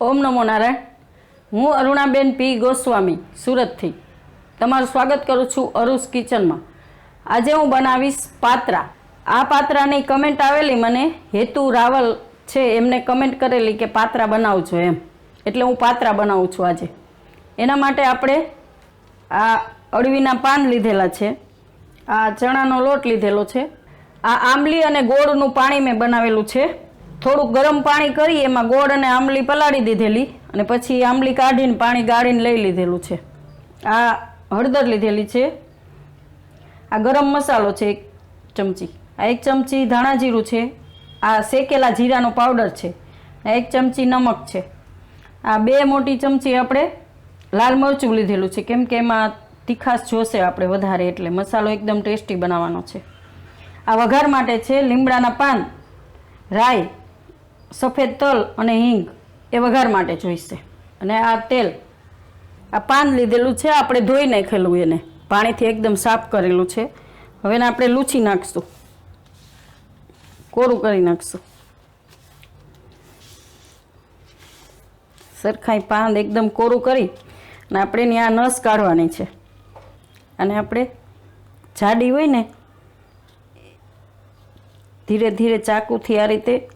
ઓમ નમો નારાયણ. હું અરુણાબેન પી. ગોસ્વામી, સુરતથી. તમારું સ્વાગત કરું છું અરુસ કિચનમાં. આજે હું બનાવીશ પાત્રા. આ પાત્રાની કમેન્ટ આવેલી મને, હેતુ રાવલ છે, એમને કમેન્ટ કરેલી કે, પાત્રા બનાવજો, એમ. એટલે હું પાત્રા બનાવું છું આજે. એના માટે આપણે આ અળવીના પાન લીધેલા છે. આ ચણાનો લોટ લીધેલો છે. આ આંબલી અને ગોળનું પાણી મેં બનાવેલું છે. થોડુંક ગરમ પાણી કરી, એમાં ગોળ અને આંબલી પલાળી દીધેલી અને પછી આંબલી કાઢીને પાણી ગાળીને લઈ લીધેલું છે. આ હળદર લીધેલી છે. આ ગરમ મસાલો છે એક ચમચી. આ એક ચમચી ધાણા જીરું છે. આ શેકેલા જીરાનો પાવડર છે. આ એક ચમચી નમક છે. આ બે મોટી ચમચી આપણે લાલ મરચું લીધેલું છે. કેમ કે એમાં તીખાશ જોશે આપણે વધારે, એટલે મસાલો એકદમ ટેસ્ટી બનાવવાનો છે. આ વઘાર માટે છે લીમડાના પાન, રાઈ સફેદ તલ અને હિંગ એ વઘાર માટે જોઈશે. અને આ તેલ, આ પાન લીધેલું છે, આપણે ધોઈ નાખેલું એને. પાણીથી એકદમ સાફ કરેલું છે. હવે એને આપણે લૂછી નાખશું. કોરું કરી નાખશું. સરખાઈ પાન એકદમ કોરું કરી અને આપણે એની આ નસ કાઢવાની છે. અને આપણે જાડી હોય ને, ધીરે ધીરે ચાકુથી આ રીતે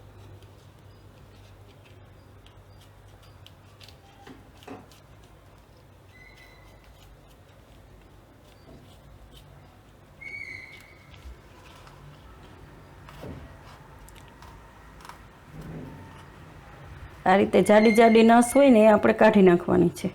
આ રીતે જાડી જાડી નસ હોય ને એ આપણે કાઢી નાખવાની છે.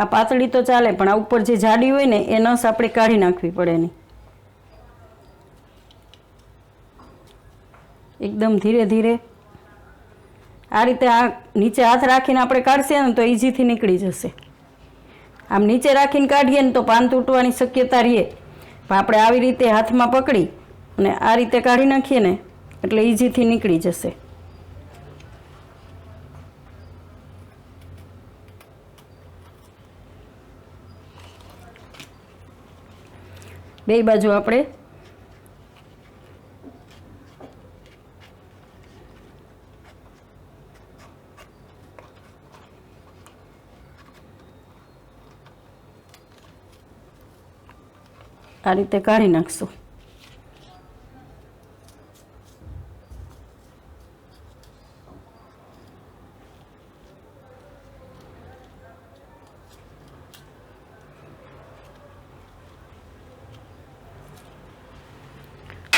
આ પાતળી તો ચાલે, પણ આ ઉપર જે જાડી હોય ને એ નસ આપણે કાઢી નાખવી પડે એની. એકદમ ધીરે ધીરે. આ રીતે આ નીચે હાથ રાખીને આપણે કાઢશે ને તો ઇઝીથી નીકળી જશે. આમ નીચે રાખીને કાઢીએ ને તો પાન તૂટવાની શક્યતા રહે. પણ આપણે આવી રીતે હાથમાં પકડી અને આ રીતે કાઢી નાખીએ ને, એટલે ઇઝીથી નીકળી જશે. બે બાજુ આપણે આ રીતે કાઢી નાખશું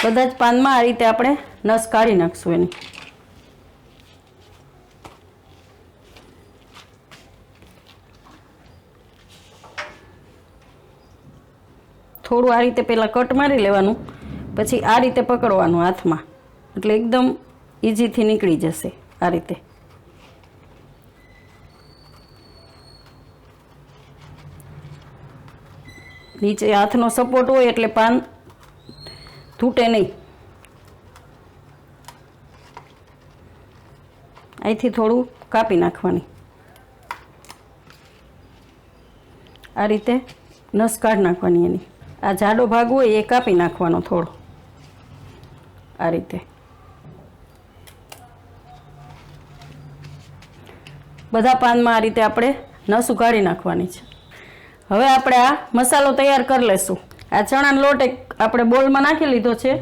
બધા જ પાનમાં આ રીતે આપણે નસ કાઢી નાખશું એની. થોડું આ રીતે પહેલાં કટ મારી લેવાનું, પછી આ રીતે પકડવાનું હાથમાં. એટલે એકદમ ઇઝીથી નીકળી જશે આ રીતે. નીચે હાથનો સપોર્ટ હોય એટલે પાન તૂટે નહીં. અહીંથી થોડું કાપી નાખવાની. આ રીતે નસ કાઢી નાખવાની એની. આ જાડો ભાગ હોય એ કાપી નાખવાનો થોડો. આ રીતે. બધા પાનમાં આ રીતે આપણે નસ ઉગાડી નાખવાની છે. હવે આપણે આ મસાલો તૈયાર કરી લઈશું આ ચણાનો લોટ એક આપણે બોલમાં નાખી લીધો છે.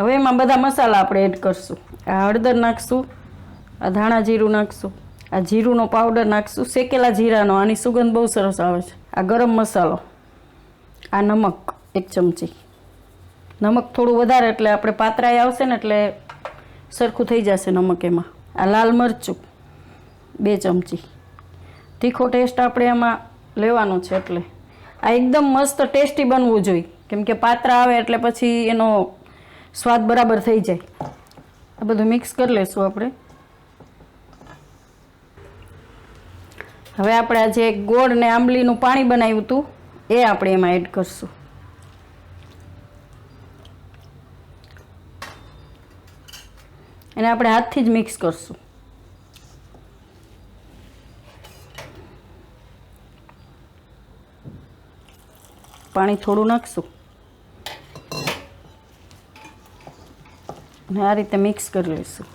હવે એમાં બધા મસાલા આપણે એડ કરશું. આ હળદર નાખશું, આ ધાણા જીરું નાખશું, આ જીરુંનો પાવડર નાખશું. શેકેલા જીરાનો, આની સુગંધ બહુ સરસ આવે છે. આ ગરમ મસાલો. આ નમક એક ચમચી. નમક થોડું વધારે એટલે આપણે પાતરાએ આવશે ને એટલે સરખું થઈ જશે નમક એમાં. આ લાલ મરચું, બે ચમચી. તીખો ટેસ્ટ આપણે એમાં લેવાનો છે એટલે. આ એકદમ મસ્ત ટેસ્ટી બનવું જોઈએ. કેમ કે પાત્રા આવે એટલે પછી એનો સ્વાદ બરાબર થઈ જાય. આ બધું મિક્સ કરી લઈશું આપણે. હવે આપણે આજે ગોળ ને આંબલીનું પાણી બનાવ્યું હતું. એ આપણે એમાં એડ કરશું. એને આપણે હાથથી જ મિક્સ કરશું. પાણી થોડું નાખશું. અને આ રીતે મિક્સ કરી લઈશું.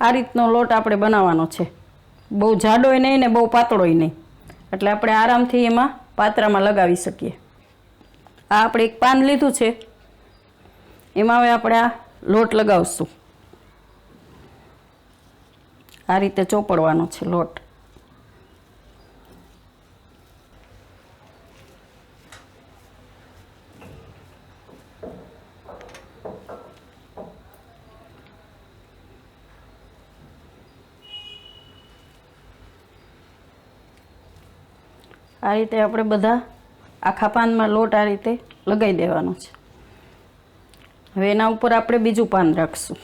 આ રીતનો લોટ આપણે બનાવવાનો છે. બહુ જાડોય નહીં ને બહુ પાતળોય નહીં. એટલે આપણે આરામથી એમાં પાત્રામાં લગાવી શકીએ. આ આપણે એક પાન લીધું છે. એમાં હવે આપણે આ લોટ લગાવશું. આ રીતે ચોપડવાનો છે લોટ. આ રીતે આપણે બધા આખા પાનમાં લોટ આ રીતે લગાવી દેવાનો છે. હવે એના ઉપર આપણે બીજું પાન રાખશું.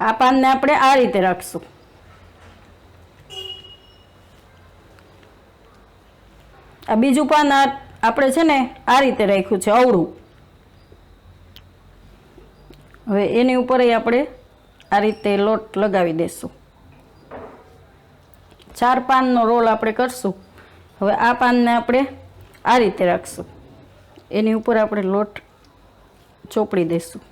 આ પાનને આપણે આ રીતે રાખશું. આ બીજું પાન આપણે છે ને આ રીતે રાખ્યું છે, અવળું. હવે એની ઉપર આપણે આ રીતે લોટ લગાવી દઈશું ચાર પાનનો રોલ આપણે કરશું. હવે આ પાનને આપણે આ રીતે રાખશું. એની ઉપર આપણે લોટ ચોપડી દઈશું.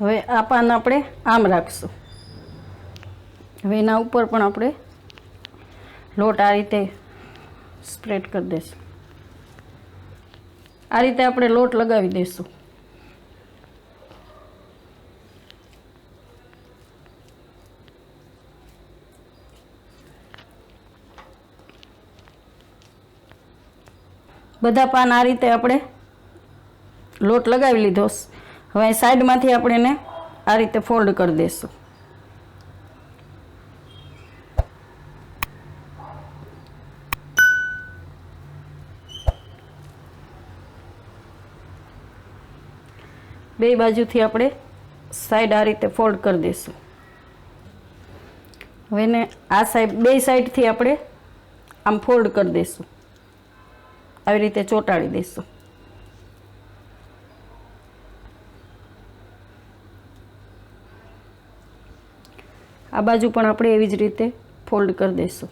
હવે આ પાન આપણે આમ રાખશું. હવે એના ઉપર પણ આપણે લોટ આ રીતે સ્પ્રેડ કરી દઈશું. આ રીતે આપણે લોટ લગાવી દઈશું. બધા પાન આ રીતે આપણે લોટ લગાવી લીધો. હવે સાઈડમાંથી આપણે એને આ રીતે ફોલ્ડ કરી દઈશું બે બાજુથી આપણે સાઈડ આ રીતે ફોલ્ડ કરી દઈશું હવે એને આ સાઈડ, બે સાઈડથી આપણે આમ ફોલ્ડ કરી દઈશું આવી રીતે ચોંટાડી દઈશું. આ બાજુ પણ આપણે એવી જ રીતે ફોલ્ડ કરી દઈશું.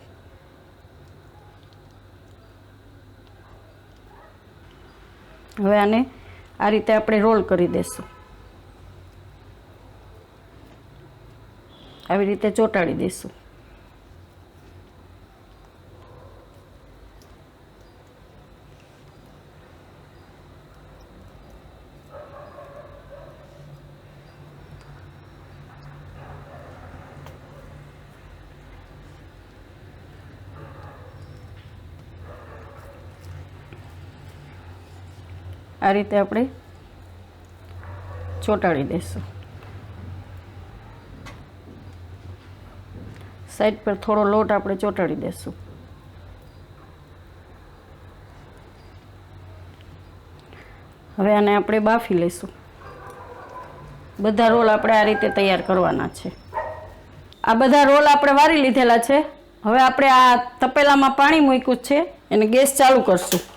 હવે આને આ રીતે આપણે રોલ કરી દઈશું. આવી રીતે ચોંટાડી દઈશું. આ રીતે આપણે ચોંટાડી દઈશું. સાઈડ પર થોડો લોટ આપણે ચોંટાડી દઈશું. હવે આને આપણે બાફી લઈશું. બધા રોલ આપણે આ રીતે તૈયાર કરવાના છે. આ બધા રોલ આપણે વારી લીધેલા છે. હવે આપણે આ તપેલામાં પાણી મૂક્યું છે. એને ગેસ ચાલુ કરશું.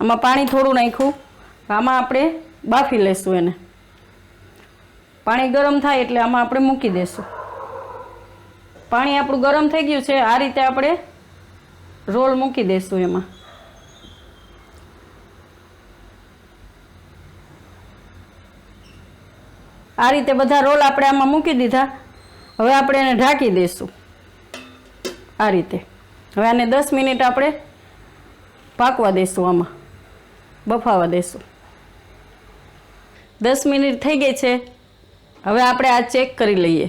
આમાં પાણી થોડું નાખ્યું. આમાં આપણે બાફી લઈશું એને. પાણી ગરમ થાય એટલે આમાં આપણે મૂકી દઈશું પાણી આપણું ગરમ થઈ ગયું છે, આ રીતે આપણે રોલ મૂકી દઈશું એમાં. આ રીતે બધા રોલ આપણે આમાં મૂકી દીધા. હવે આપણે એને ઢાંકી દઈશું આ રીતે. હવે આને દસ મિનિટ આપણે પાકવા દઈશું આમાં. બફાવા દઈશું દસ મિનિટ થઈ ગઈ છે. હવે આપણે આ ચેક કરી લઈએ.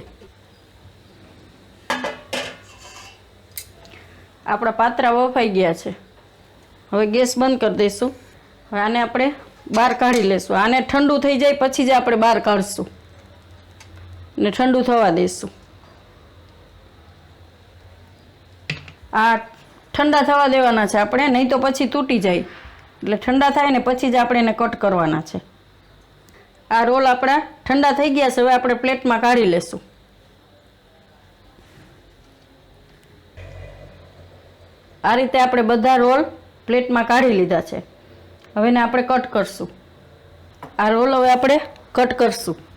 આપણા પાત્રા બફાઈ ગયા છે. હવે ગેસ બંધ કરી દઈશું. હવે આને આપણે બહાર કાઢી લઈશું આને ઠંડુ થઈ જાય પછી જ આપણે બહાર કાઢશું. ને ઠંડુ થવા દઈશું આ ઠંડા થવા દેવાના છે આપણે, નહીં તો પછી તૂટી જાય. એટલે ઠંડા થાય ને પછી જ આપણે એને કટ કરવાના છે. આ રોલ આપણા ઠંડા થઈ ગયા છે, હવે આપણે પ્લેટમાં કાઢી લેશું. આ રીતે આપણે બધા રોલ પ્લેટમાં કાઢી લીધા છે. હવે એને આપણે કટ કરશું. આ રોલ હવે આપણે કટ કરશું.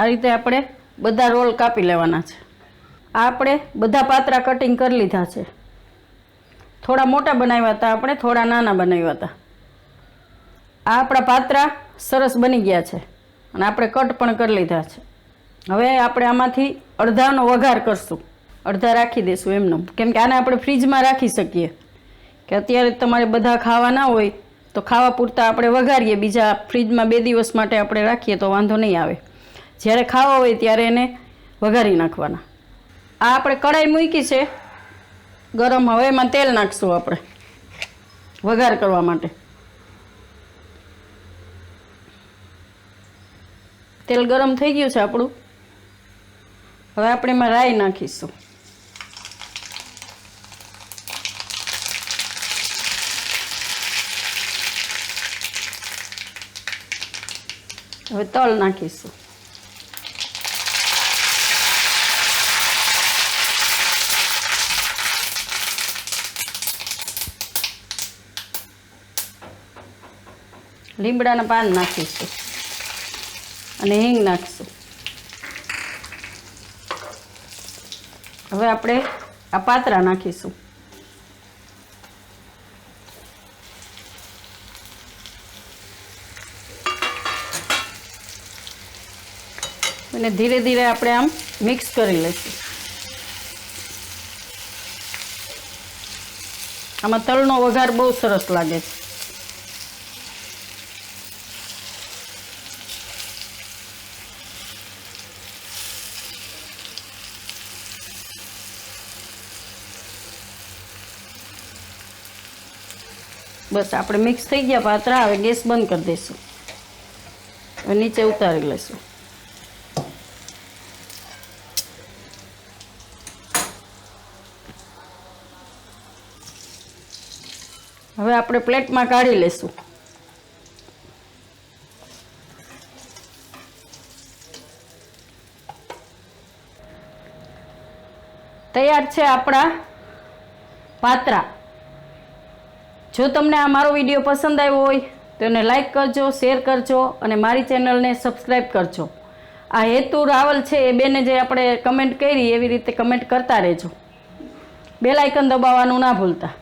આ રીતે આપણે બધા રોલ કાપી લેવાના છે. આ આપણે બધા પાત્રા કટિંગ કરી લીધા છે. થોડા મોટા બનાવ્યા હતા, આપણે થોડા નાના બનાવ્યા હતા. આ આપણા પાત્રા સરસ બની ગયા છે અને આપણે કટ પણ કરી લીધા છે. હવે આપણે આમાંથી અડધાનો વઘાર કરશું. અડધા રાખી દઈશું એમનું. કેમ કે આને આપણે ફ્રીજમાં રાખી શકીએ. કે અત્યારે તમારે બધા ખાવા ના હોય, તો ખાવા પૂરતા આપણે વઘારીએ. બીજા ફ્રીજમાં બે દિવસ માટે આપણે રાખીએ તો વાંધો નહીં આવે. જ્યારે ખાવા હોય ત્યારે એને વઘારી નાખવાના. આ આપણે કઢાઈ મૂકી છે. ગરમ હવે એમાં તેલ નાખશું આપણે, વઘાર કરવા માટે. તેલ ગરમ થઈ ગયું છે આપણું. હવે આપણે એમાં રાઈ નાખીશું. હવે તલ નાખીશું. લીમડાના પાન નાખીશું અને હિંગ નાખીશું. હવે આપણે આ પાતરા નાખીશું. અને ધીરે ધીરે આપણે આમ મિક્સ કરી લઈશું. આમાં તલનો વઘાર બહુ સરસ લાગે છે. બસ આપણે મિક્સ થઈ ગયા, પાત્રા હવે ગેસ બંધ કરી દઈશું. નીચે ઉતારી લઈશું. હવે આપણે પ્લેટમાં કાઢી લઈશું. તૈયાર છે આપણા પાત્રા. જો તમને આ મારો વીડિયો પસંદ આવ્યો હોય, તો એને લાઇક કરજો શેર કરજો અને મારી ચેનલને સબસ્ક્રાઈબ કરજો. આ હેતુ રાવલ છે, એ બેને જે આપણે કમેન્ટ કરી એવી રીતે કમેન્ટ કરતા રહેજો. બેલ આઇકન દબાવવાનું ના ભૂલતા.